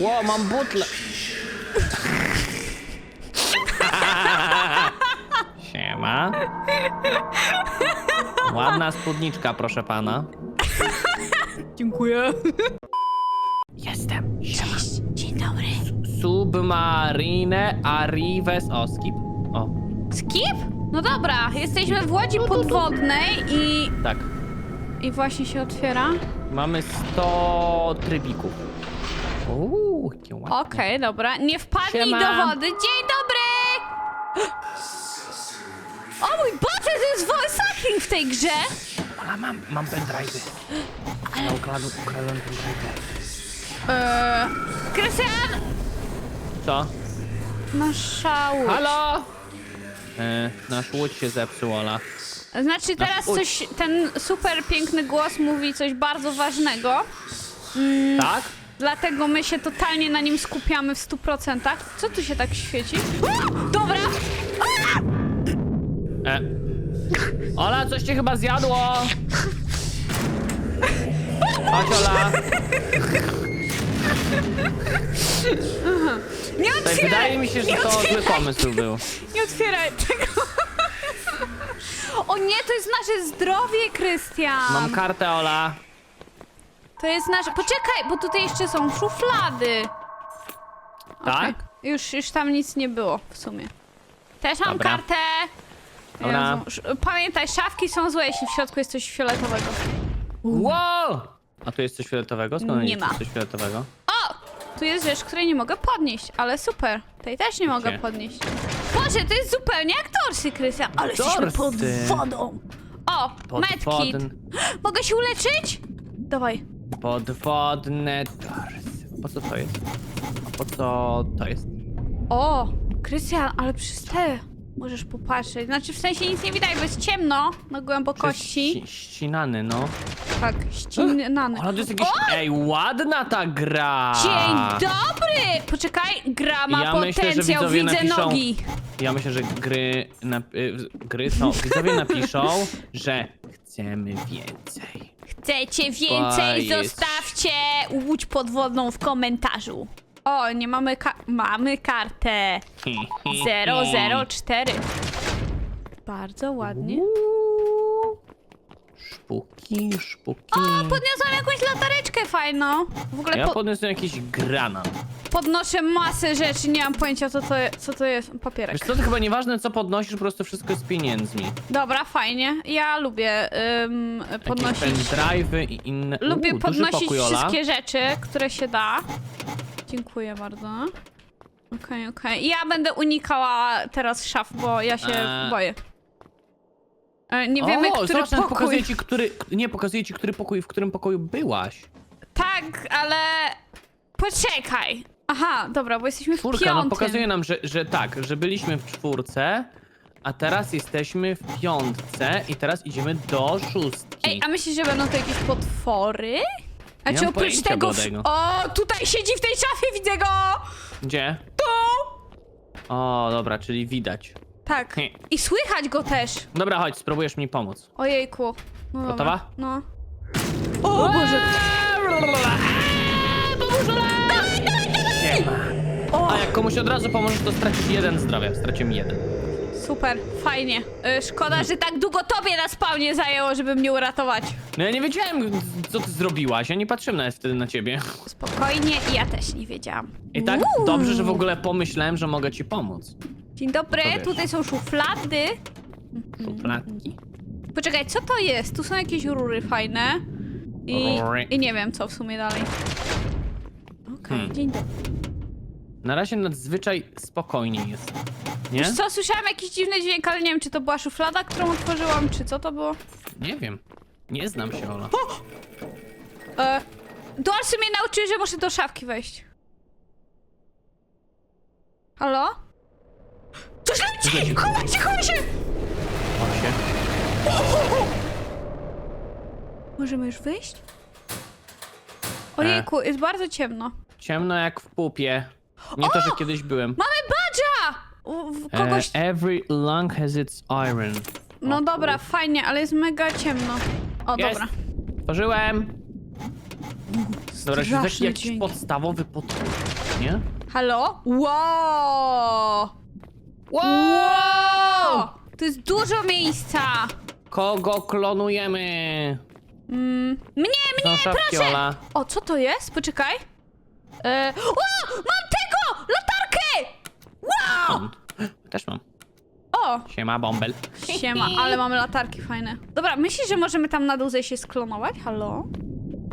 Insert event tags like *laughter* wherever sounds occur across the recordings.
Ło, mam butlę. Siema. Ładna spódniczka, proszę pana. Dziękuję. Jestem. Siema. Dzień dobry. Submarine Arrives. O, skip. O, Skip? No dobra, jesteśmy w łodzi podwodnej i, tak. i właśnie się otwiera. Mamy 100 trybików. Uuu, jakie ładne. Okej, dobra. Nie wpadnij Siema. do wody. Dzień dobry! O mój Boże, to jest voice acting w tej grze! Ale mam, mam pendrive'y. Ja ukradłem, ukradłem pendrive'y. Eee, Krystian! Co? Nasza łódź. Halo? E, nasz łódź się zepsuł, Ola. Znaczy teraz coś, ten super piękny głos mówi coś bardzo ważnego. Tak? Dlatego my się totalnie na nim skupiamy w 100%. Co tu się tak świeci? O! Dobra! E. Ola, coś cię chyba zjadło! Chodź, Ola. Nie Tak, otwieraj! wydaje mi się, że nie to zły otwieraj, pomysł był. Nie otwieraj tego! O nie, to jest nasze zdrowie, Krystian! Mam kartę, Ola. To jest nasze... Poczekaj, bo tutaj jeszcze są szuflady. Tak? Okej. Już, już tam nic nie było w sumie. Też mam Dobra. kartę. Dobra. Jezu, sz- Pamiętaj, szafki są złe, jeśli w środku jest coś fioletowego. Wow! A tu jest coś fioletowego? Skąd Nie jest ma. coś fioletowego? O! Tu jest rzecz, której nie mogę podnieść, ale super. Tej też nie mogę Gdzie? podnieść. Boże, to jest zupełnie jak torsy, Krystian. Ale jesteśmy pod wodą. O, medkit. Podwodn... Mogę się uleczyć? Dawaj. Podwodne torsy. Po co to jest? A po co to jest? O, Krystian, ale przez te możesz popatrzeć. Znaczy w sensie nic nie widać, bo jest ciemno na głębokości. Ści- Ścinany, no. Tak, ścinany. Ale to jest jakieś... Ej, ładna ta gra! Dzień dobry! Poczekaj, gra ma Ja myślę, że potencjał, widzowie widzę napiszą- nogi. Ja myślę, że gry, y, gry są, widzowie napiszą, że chcemy więcej. Chcecie więcej? jest- Zostawcie łódź podwodną w komentarzu. O, nie mamy ka mamy kartę *laughs* 004. Bardzo ładnie. Uuu. Szpuki, szpuki. O, podniosłam jakąś latareczkę fajną. W ogóle Ja po podniosłem jakiś granat. Podnoszę masę rzeczy, nie mam pojęcia co to, je- co to jest. Papierek. Wiesz co, to chyba nieważne co podnosisz, po prostu wszystko jest pieniędzmi. Dobra, fajnie. Ja lubię ym, Jakieś podnosić... pendrive'y i inne... Lubię Uuu, duży podnosić wszystkie rzeczy, które się da. Dziękuję bardzo. Okej, okej. Ja będę unikała teraz szaf, bo ja się Eee. boję. E, Nie wiemy, o, który zobacz, nawet pokój. pokazuje ci, który... Nie, pokazuje ci, który pokój, w którym pokoju byłaś. Tak, ale... Poczekaj. Aha, dobra, bo jesteśmy w Czwórka, piątym. no pokazuje nam, że, że tak, że byliśmy w czwórce, a teraz jesteśmy w piątce i teraz idziemy do szóstki. Ej, a myślisz, że będą to jakieś potwory? A Nie czy mam oprócz pojęcia tego... w- bladego. O, tutaj siedzi w tej szafie, widzę go! Gdzie? Tu! O, dobra, czyli widać. Tak. He. I słychać go też. Dobra, chodź, spróbujesz mi pomóc. Ojejku. No dobra. Gotowa? No. O Boże. Siema. O, A jak komuś od razu pomożesz, to stracisz jeden zdrowia. Straciłem jeden. super, fajnie. Y, Szkoda, że tak długo tobie na spawnie zajęło, żeby mnie uratować. No ja nie wiedziałem, co ty zrobiłaś. Ja nie patrzyłem nawet wtedy na ciebie. Spokojnie, ja też nie wiedziałam. I tak Uuu. dobrze, że w ogóle pomyślałem, że mogę ci pomóc. Dzień dobry, wiesz. tutaj są szuflady. Szufladki. Poczekaj, co to jest? Tu są jakieś rury fajne. I, Rury. i nie wiem, co w sumie dalej. Okej, Hmm. dzień dobry. Na razie nadzwyczaj spokojnie jest. Nie? Wiesz co, słyszałam jakiś dziwny dźwięk, ale nie wiem, czy to była szuflada, którą otworzyłam, czy co to było. Nie wiem. Nie znam się, Ola. E, Dorsy mnie nauczyły, że muszę do szafki wejść. Halo? Coś leci! Chowaj się, chowaj się! Ola się. Możemy już wyjść? Ojejku, jest bardzo ciemno. Ciemno jak w pupie. Nie to, że kiedyś byłem. Mamy badża! U- w- Kogoś... E, every lung has its iron. No dobra, fajnie, ale jest mega ciemno. O, Jest. dobra. Otworzyłem. Dobra, taki Straszny jakiś dźwięk. podstawowy potwór, nie? Halo? Wow! Wow! To jest dużo miejsca! Kogo klonujemy? Mm, mnie, mnie, szafki, proszę! Ola. O, co to jest? Poczekaj. E... O! Mam tego! Wow! Też mam. O! Siema, bąbel. Siema, ale mamy latarki fajne. Dobra, myślisz, że możemy tam na dół zejść się sklonować? Halo?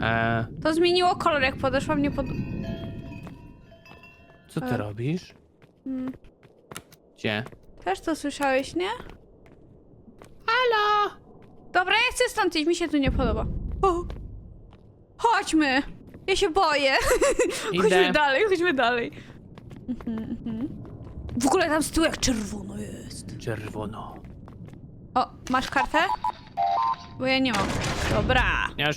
E, To zmieniło kolor, jak podeszłam, nie pod... co ty E. robisz? Mm, Gdzie? też to słyszałeś, nie? Halo! Dobra, ja chcę stąd iść, mi się tu nie podoba. O! Chodźmy! Ja się boję. *laughs* chodźmy Idę. dalej, chodźmy dalej. Mhm, mhm. W ogóle tam z tyłu jak czerwono jest. Czerwono. O, masz kartę? Bo ja nie mam. Dobra. Już.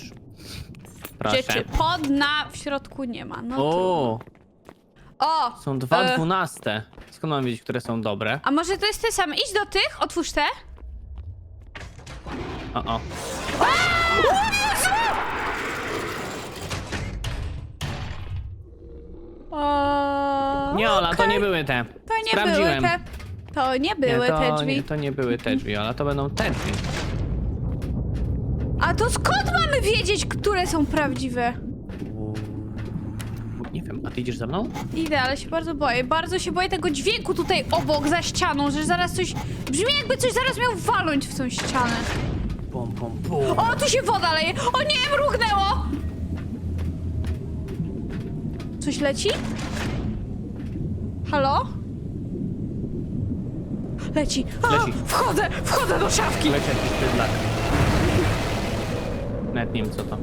Proszę. Rzeczy pod, na, w środku nie ma. No. O, O! są dwa E. dwunaste. Skąd mam wiedzieć, które są dobre? A może to jest te same? Idź do tych, otwórz te. O, o. Nie, Ola, to nie były te. To nie Sprawdziłem. były te. To nie były nie, to, te drzwi. Nie, to nie były te drzwi, Ola, to będą te drzwi. A to skąd mamy wiedzieć, które są prawdziwe? Nie wiem, a ty idziesz za mną? Idę, ale się bardzo boję. Bardzo się boję tego dźwięku tutaj obok, za ścianą, że zaraz coś... Brzmi jakby coś zaraz miał walnąć w tą ścianę. Pum, pum, pum. O, tu się woda leje! O nie, mrugnęło! Coś leci? Halo? Leci. A, Leci. Wchodzę, wchodzę do szafki. Leci jakiś bydlak. Nawet nie wiem, co to.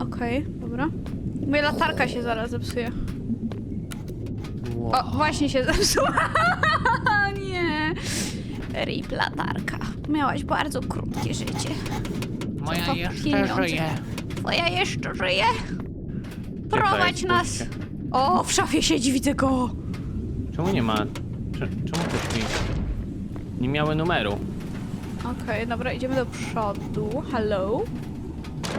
Okej, dobra. Moja latarka się zaraz zepsuje. Wow. O, właśnie się *laughs* zepsuła. nie. Rip latarka. Miałaś bardzo krótkie życie. Moja to jeszcze pieniądze. żyje. Twoja jeszcze żyje. Prowadź nas. O, w szafie siedzi, widzę go. Czemu nie ma... Cze- Czemu te drzwi nie miały numeru? Okej, dobra, idziemy do przodu. Hello.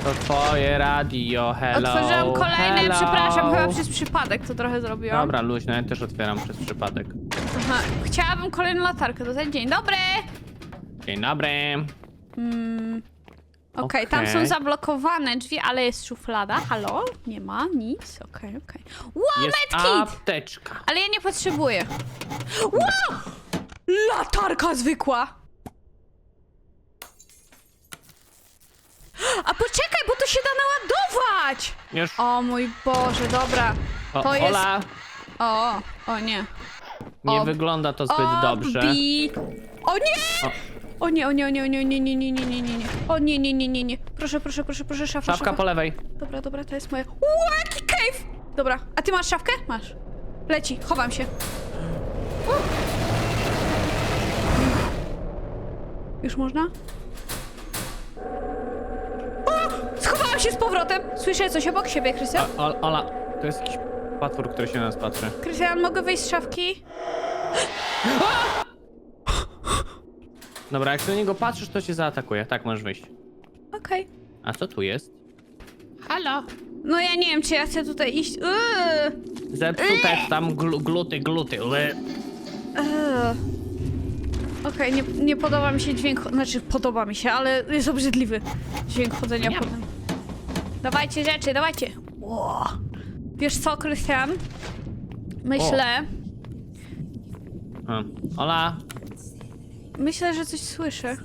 To twoje radio, hello. Otworzyłam kolejne, hello. przepraszam, chyba przez przypadek to trochę zrobiłam. Dobra, luźno, ja też otwieram przez przypadek. Aha, chciałabym kolejną latarkę dostać. Dzień dobry. Dzień dobry. Mm. Okej, tam Okej. są zablokowane drzwi, ale jest szuflada. Halo? Nie ma nic. Okej, okej. Wow, Jest medkit! apteczka. Ale ja nie potrzebuję. Wow! Latarka zwykła! A poczekaj, bo to się da naładować! Już. O mój Boże, dobra. O, to jest- Ola, O, o nie. nie O, wygląda to zbyt dobrze. O nie! O. O nie, o nie, o nie, o nie, o nie, nie, nie, nie, nie, nie, nie. O nie, nie, nie, nie, nie. Proszę, proszę, proszę, proszę, szafa, Szafka szafa. po lewej. Dobra, dobra, to jest moja. Ło, jaki cave! Dobra, a ty masz szafkę? Masz. Leci, chowam się. U. Już można? O! Schowałam się z powrotem! Słyszę coś obok siebie, Krystian. O, o, Ola, to jest jakiś potwór, który się na nas patrzy. Krystian, mogę wyjść z szafki? Dobra, jak do niego patrzysz, to cię zaatakuje. Tak, możesz wyjść. Okej. A co tu jest? Halo. No ja nie wiem, czy ja chcę tutaj iść. Yy. Zepsute tam glu, gluty, gluty. Ły. Eee. Okej, nie, nie podoba mi się dźwięk, znaczy podoba mi się, ale jest obrzydliwy dźwięk chodzenia Nie. po tym. Dawajcie rzeczy, dawajcie. Ło. Wiesz co, Krystian? Myślę, A, Ola. Myślę, że coś słyszę.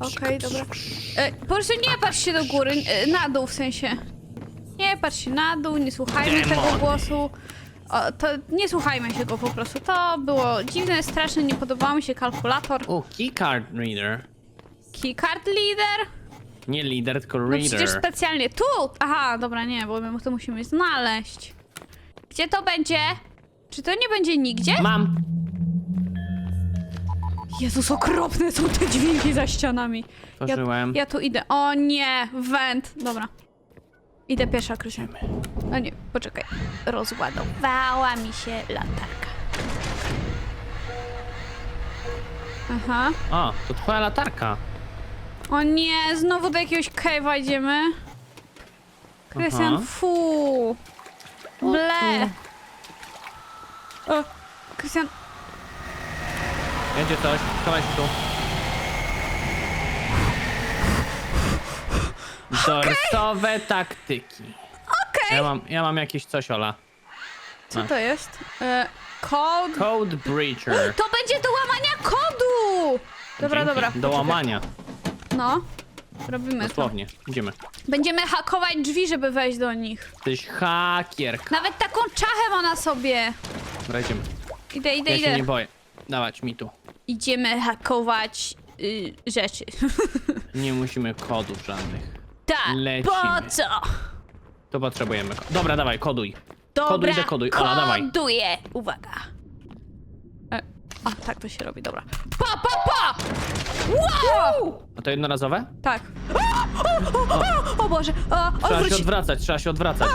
Okej, dobra. E, po prostu nie patrz się do góry, e, na dół w sensie. Nie patrz się na dół, nie słuchajmy tego głosu. O, to nie słuchajmy się go po prostu. To było dziwne, straszne, nie podobał mi się kalkulator. O, keycard reader. Keycard leader? Nie leader, tylko No reader. przecież specjalnie tu! Aha, dobra, nie, bo my to musimy znaleźć. Gdzie to będzie? Czy to nie będzie nigdzie? Mam. Jezus, okropne są te dźwięki za ścianami. Ja, ja tu idę. O nie, węd. Dobra. Idę piesza, Krystian. O nie, poczekaj. Rozładowała mi się latarka. Aha. O, to twoja latarka. O nie, znowu do jakiegoś cave'a idziemy. Krystian, Aha. fu. Ble. O, Krystian, Jedzie coś, schowaj się tu. Dorsowe taktyki. okej. Ja mam, ja mam jakieś coś, Ola. Co to jest? E, kod. Code Breacher. To będzie do łamania kodu! Dobra, Dzięki. dobra. Do poczekaj. łamania, No. Robimy to. dosłownie. Idziemy. Będziemy hakować drzwi, żeby wejść do nich. Jesteś hakierka. Nawet taką czachę ma na sobie. Dobra, idziemy. Idę, idę, Ja się idę. nie boję. Dawać mi tu. Idziemy hakować y, rzeczy. *laughs* Nie musimy kodów żadnych. tak, Lecimy. po co? To potrzebujemy. ko- Dobra, dawaj, koduj. Dobra, Koduj, dekoduj. Ola, dawaj. koduję. Uwaga. E, a, tak to się robi, dobra. Pa, pa, pa! Wow! A to jednorazowe? Tak. O, o, o, o Boże, o, Trzeba się odwróć. odwracać, trzeba się odwracać.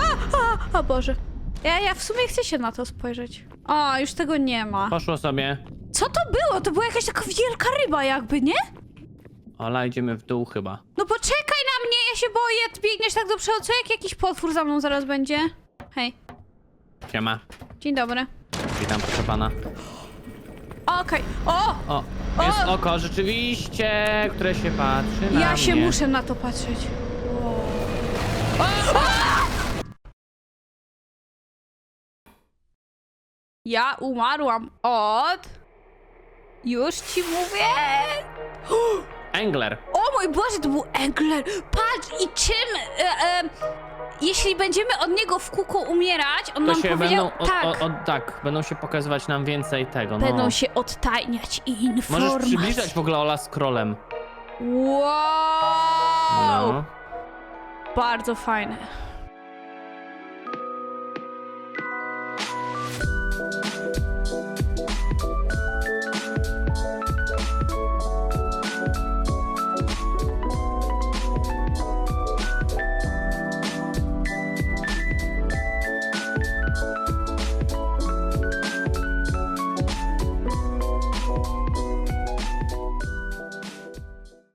O, o Boże. Ja, ja w sumie chcę się na to spojrzeć. O, już tego nie ma. Poszło sobie. Co to było? To była jakaś taka wielka ryba jakby, nie? Ola, idziemy w dół chyba. No poczekaj na mnie, ja się boję. Ty biegniesz tak do przodu, co jak jakiś potwór za mną zaraz będzie? Hej, Siema. dzień dobry. Witam, proszę pana. Okej, o! O, O! jest oko rzeczywiście, które się patrzy na Ja się mnie. muszę na to patrzeć. O, o! Ja umarłam od... Już ci mówię! *gasps* Angler. O mój Boże, to był Engler! Patrz i czym... E, e, jeśli będziemy od niego w kółko umierać, on To nam się powiedział... będą, o, tak, o, o, tak, będą się pokazywać nam więcej tego, no. będą się odtajniać i informacje. Możesz przybliżać w ogóle Ola scrollem. Wow! No. Bardzo fajne.